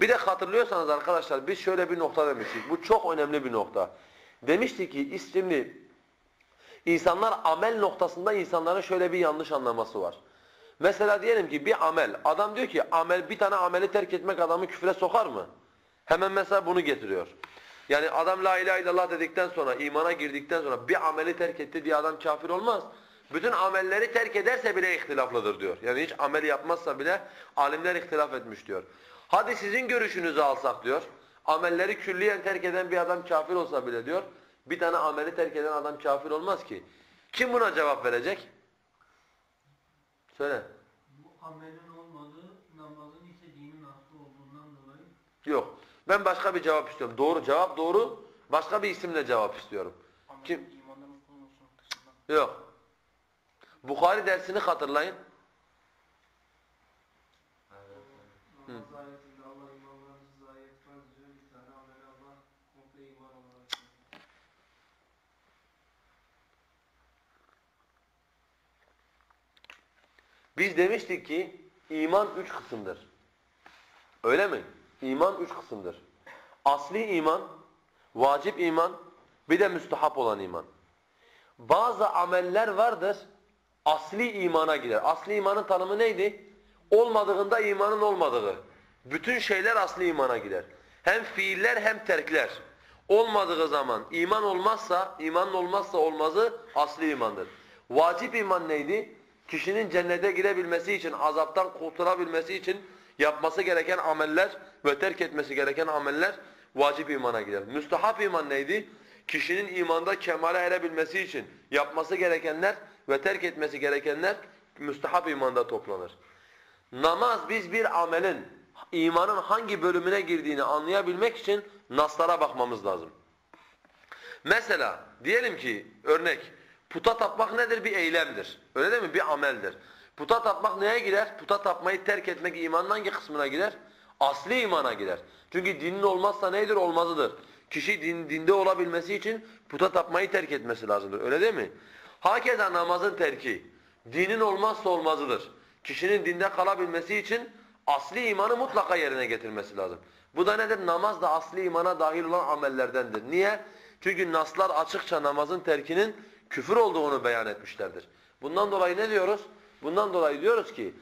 Bir de hatırlıyorsanız arkadaşlar biz şöyle bir nokta demiştik. Bu çok önemli bir nokta. Demiştik ki şimdi insanlar amel noktasında insanların şöyle bir yanlış anlaması var. Mesela diyelim ki bir amel, adam diyor ki amel bir tane ameli terk etmek adamı küfre sokar mı? Hemen mesela bunu getiriyor. Yani adam la ilahe illallah dedikten sonra, imana girdikten sonra bir ameli terk etti diye adam kafir olmaz. Bütün amelleri terk ederse bile ihtilaflıdır diyor. Yani hiç amel yapmazsa bile alimler ihtilaf etmiş diyor. Hadi sizin görüşünüzü alsak diyor. Amelleri külliyen terk eden bir adam kafir olsa bile diyor. Bir tane ameli terk eden adam kafir olmaz ki. Kim buna cevap verecek? Söyle. Bu amelin olmadığı, namazın ise dinin aslı olduğundan dolayı Yok. Ben başka bir cevap istiyorum. Doğru cevap doğru. Başka bir isimle cevap istiyorum. Kim? Konulması noktasında. Yok. Bukhari dersini hatırlayın. Namaz ayetinde Allah imanlarınızı zayi etmez diyor. Bir tane ameli Allah komple iman olarak sayıyor. Biz demiştik ki iman üç kısımdır. Öyle mi? İman üç kısımdır. Asli iman, vacip iman, bir de müstahap olan iman. Bazı ameller vardır, asli imana girer. Asli imanın tanımı neydi? Olmadığında imanın olmadığı. Bütün şeyler asli imana girer. Hem fiiller hem terkler. Olmadığı zaman iman olmazsa, imanın olmazsa olmazı asli imandır. Vacip iman neydi? Kişinin cennete girebilmesi için, azaptan kurtulabilmesi için yapması gereken ameller ve terk etmesi gereken ameller vacip imana girer. Müstahap iman neydi? Kişinin imanda kemale erebilmesi için yapması gerekenler ve terk etmesi gerekenler müstahap imanda toplanır. Namaz biz bir amelin imanın hangi bölümüne girdiğini anlayabilmek için naslara bakmamız lazım. Mesela diyelim ki örnek puta tapmak nedir? Bir eylemdir. Öyle değil mi? Bir ameldir. Puta tapmak neye girer? Puta tapmayı terk etmek imanın hangi kısmına girer? Asli imana girer. Çünkü dinin olmazsa nedir? Olmazıdır. Kişi din, dinde olabilmesi için puta tapmayı terk etmesi lazımdır. Öyle değil mi? Hakeza namazın terki dinin olmazsa olmazıdır. Kişinin dinde kalabilmesi için asli imanı mutlaka yerine getirmesi lazım. Bu da nedir? Namaz da asli imana dahil olan amellerdendir. Niye? Çünkü naslar açıkça namazın terkinin küfür olduğunu beyan etmişlerdir. Bundan dolayı ne diyoruz? Bundan dolayı diyoruz ki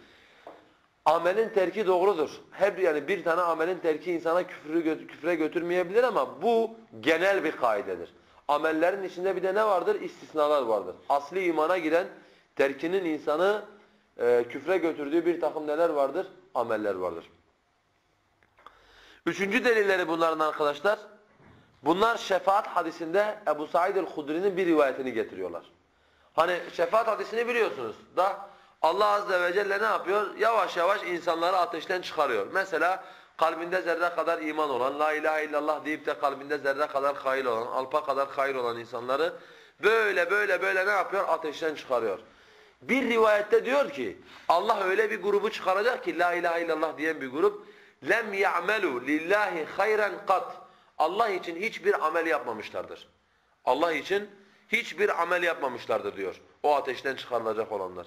amelin terki doğrudur. Hep yani bir tane amelin terki insana küfrü küfre götürmeyebilir ama bu genel bir kaidedir. Amellerin içinde bir de ne vardır? İstisnalar vardır. Asli imana giren terkinin insanı e, küfre götürdüğü bir takım neler vardır? Ameller vardır. Üçüncü delilleri bunların arkadaşlar. Bunlar şefaat hadisinde Ebu Said el-Hudri'nin bir rivayetini getiriyorlar. Hani şefaat hadisini biliyorsunuz da Allah azze ve celle ne yapıyor? Yavaş yavaş insanları ateşten çıkarıyor. Mesela kalbinde zerre kadar iman olan, la ilahe illallah deyip de kalbinde zerre kadar hayır olan, alpa kadar hayır olan insanları böyle böyle böyle ne yapıyor? Ateşten çıkarıyor. Bir rivayette diyor ki Allah öyle bir grubu çıkaracak ki la ilahe illallah diyen bir grup lem ya'melu lillahi hayran kat. Allah için hiçbir amel yapmamışlardır. Allah için hiçbir amel yapmamışlardır diyor. O ateşten çıkarılacak olanlar.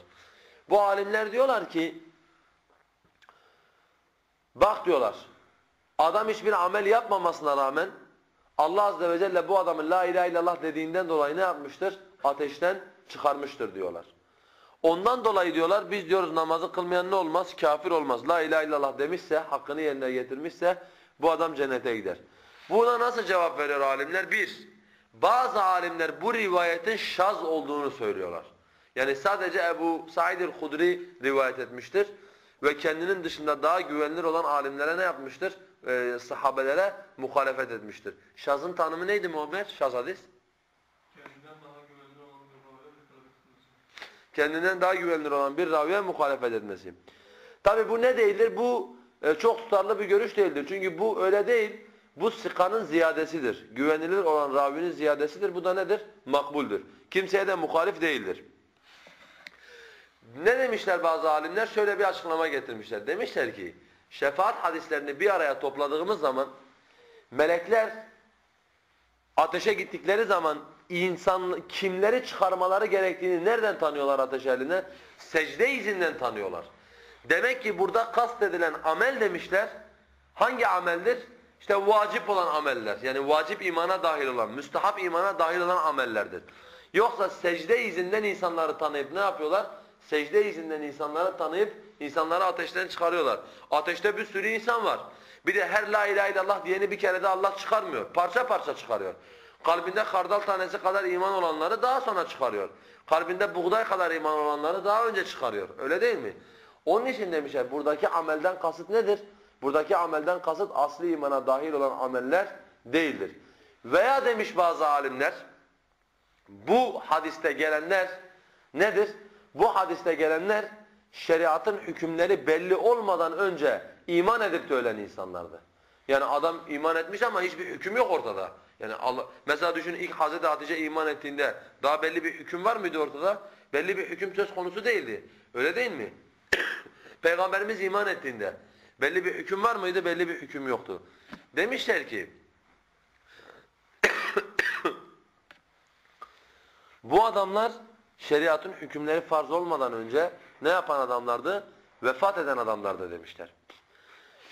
Bu alimler diyorlar ki bak diyorlar adam hiçbir amel yapmamasına rağmen Allah azze ve celle bu adamın la ilahe illallah dediğinden dolayı ne yapmıştır? Ateşten çıkarmıştır diyorlar. Ondan dolayı diyorlar biz diyoruz namazı kılmayan ne olmaz? Kafir olmaz. La ilahe illallah demişse, hakkını yerine getirmişse bu adam cennete gider. Buna nasıl cevap veriyor alimler? Bir, bazı alimler bu rivayetin şaz olduğunu söylüyorlar. Yani sadece Ebu Said el-Hudri rivayet etmiştir ve kendinin dışında daha güvenilir olan alimlere ne yapmıştır? Ee, sahabelere muhalefet etmiştir. Şazın tanımı neydi Muhammed? Şaz hadis? Kendinden daha güvenilir olan bir rivayet bir kendinden daha güvenilir olan bir raviye muhalefet etmesi. Tabi bu ne değildir? Bu e, çok tutarlı bir görüş değildir. Çünkü bu öyle değil. Bu sikanın ziyadesidir. Güvenilir olan ravinin ziyadesidir. Bu da nedir? Makbuldür. Kimseye de muhalif değildir. Ne demişler bazı alimler? Şöyle bir açıklama getirmişler. Demişler ki şefaat hadislerini bir araya topladığımız zaman melekler ateşe gittikleri zaman insan kimleri çıkarmaları gerektiğini nereden tanıyorlar ateş eline? Secde izinden tanıyorlar. Demek ki burada kast edilen amel demişler. Hangi ameldir? İşte vacip olan ameller. Yani vacip imana dahil olan, müstehap imana dahil olan amellerdir. Yoksa secde izinden insanları tanıyıp ne yapıyorlar? Secde izinden insanları tanıyıp insanları ateşten çıkarıyorlar. Ateşte bir sürü insan var. Bir de her la ilahe illallah diyeni bir kere de Allah çıkarmıyor. Parça parça çıkarıyor. Kalbinde kardal tanesi kadar iman olanları daha sonra çıkarıyor. Kalbinde buğday kadar iman olanları daha önce çıkarıyor. Öyle değil mi? Onun için demişler buradaki amelden kasıt nedir? Buradaki amelden kasıt asli imana dahil olan ameller değildir. Veya demiş bazı alimler bu hadiste gelenler nedir? Bu hadiste gelenler şeriatın hükümleri belli olmadan önce iman edip de ölen insanlardı. Yani adam iman etmiş ama hiçbir hüküm yok ortada. Yani Allah mesela düşünün ilk Hazreti Hatice iman ettiğinde daha belli bir hüküm var mıydı ortada? Belli bir hüküm söz konusu değildi. Öyle değil mi? Peygamberimiz iman ettiğinde belli bir hüküm var mıydı? Belli bir hüküm yoktu. Demişler ki Bu adamlar şeriatın hükümleri farz olmadan önce ne yapan adamlardı? Vefat eden adamlardı demişler.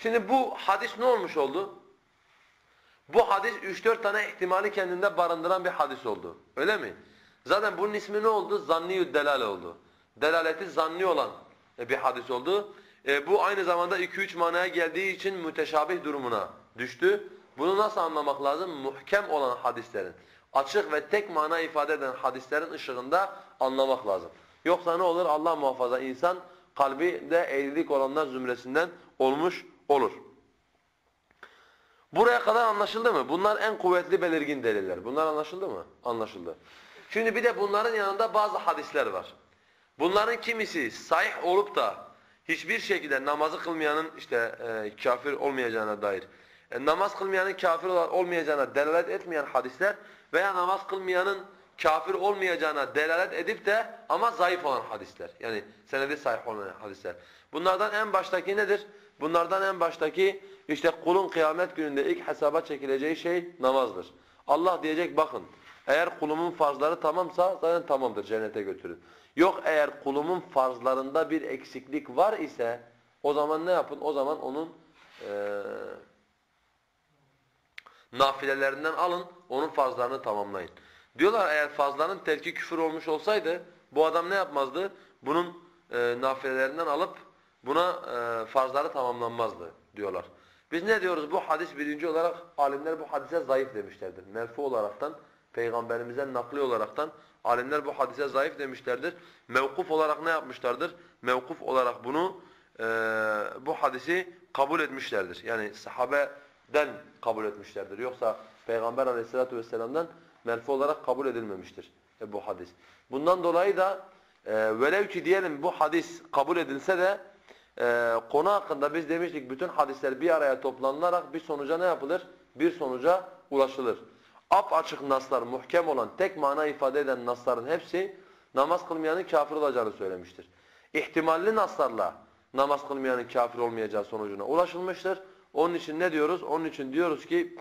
Şimdi bu hadis ne olmuş oldu? Bu hadis 3-4 tane ihtimali kendinde barındıran bir hadis oldu. Öyle mi? Zaten bunun ismi ne oldu? Zanniyü delale oldu. Delaleti zanni olan bir hadis oldu. E, bu aynı zamanda 2-3 manaya geldiği için müteşabih durumuna düştü. Bunu nasıl anlamak lazım? Muhkem olan hadislerin, açık ve tek mana ifade eden hadislerin ışığında anlamak lazım. Yoksa ne olur? Allah muhafaza insan kalbi de eğrilik olanlar zümresinden olmuş olur. Buraya kadar anlaşıldı mı? Bunlar en kuvvetli belirgin deliller. Bunlar anlaşıldı mı? Anlaşıldı. Şimdi bir de bunların yanında bazı hadisler var. Bunların kimisi sahih olup da hiçbir şekilde namazı kılmayanın işte e, kafir olmayacağına dair, e, namaz kılmayanın kafir ol- olmayacağına delalet etmeyen hadisler veya namaz kılmayanın kafir olmayacağına delalet edip de ama zayıf olan hadisler. Yani senedi sahih olan hadisler. Bunlardan en baştaki nedir? Bunlardan en baştaki işte kulun kıyamet gününde ilk hesaba çekileceği şey namazdır. Allah diyecek bakın eğer kulumun farzları tamamsa zaten tamamdır cennete götürün. Yok eğer kulumun farzlarında bir eksiklik var ise o zaman ne yapın? O zaman onun eee nafilelerinden alın, onun farzlarını tamamlayın. Diyorlar eğer farzların terki küfür olmuş olsaydı bu adam ne yapmazdı? Bunun e, nafilelerinden alıp buna e, farzları tamamlanmazdı diyorlar. Biz ne diyoruz? Bu hadis birinci olarak alimler bu hadise zayıf demişlerdir. Merfu olaraktan, peygamberimizden nakli olaraktan alimler bu hadise zayıf demişlerdir. Mevkuf olarak ne yapmışlardır? Mevkuf olarak bunu e, bu hadisi kabul etmişlerdir. Yani sahabeden kabul etmişlerdir. Yoksa Peygamber aleyhissalatu vesselam'dan merfu olarak kabul edilmemiştir e, bu hadis. Bundan dolayı da e, velev ki diyelim bu hadis kabul edilse de e, konu hakkında biz demiştik bütün hadisler bir araya toplanılarak bir sonuca ne yapılır? Bir sonuca ulaşılır. Ap açık naslar, muhkem olan, tek mana ifade eden nasların hepsi namaz kılmayanın kafir olacağını söylemiştir. İhtimalli naslarla namaz kılmayanın kafir olmayacağı sonucuna ulaşılmıştır. Onun için ne diyoruz? Onun için diyoruz ki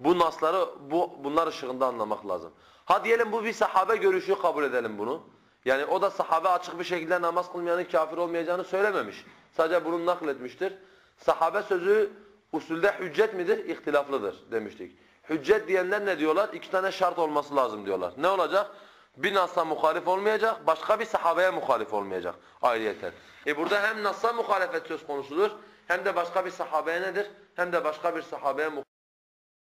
bu nasları bu bunlar ışığında anlamak lazım. Ha diyelim bu bir sahabe görüşü kabul edelim bunu. Yani o da sahabe açık bir şekilde namaz kılmayanın kafir olmayacağını söylememiş. Sadece bunu nakletmiştir. Sahabe sözü usulde hüccet midir? İhtilaflıdır demiştik. Hüccet diyenler ne diyorlar? İki tane şart olması lazım diyorlar. Ne olacak? Bir nasla muhalif olmayacak, başka bir sahabeye muhalif olmayacak ayrıyeten. E burada hem nasla muhalefet söz konusudur, hem de başka bir sahabeye nedir? Hem de başka bir sahabeye muhalefet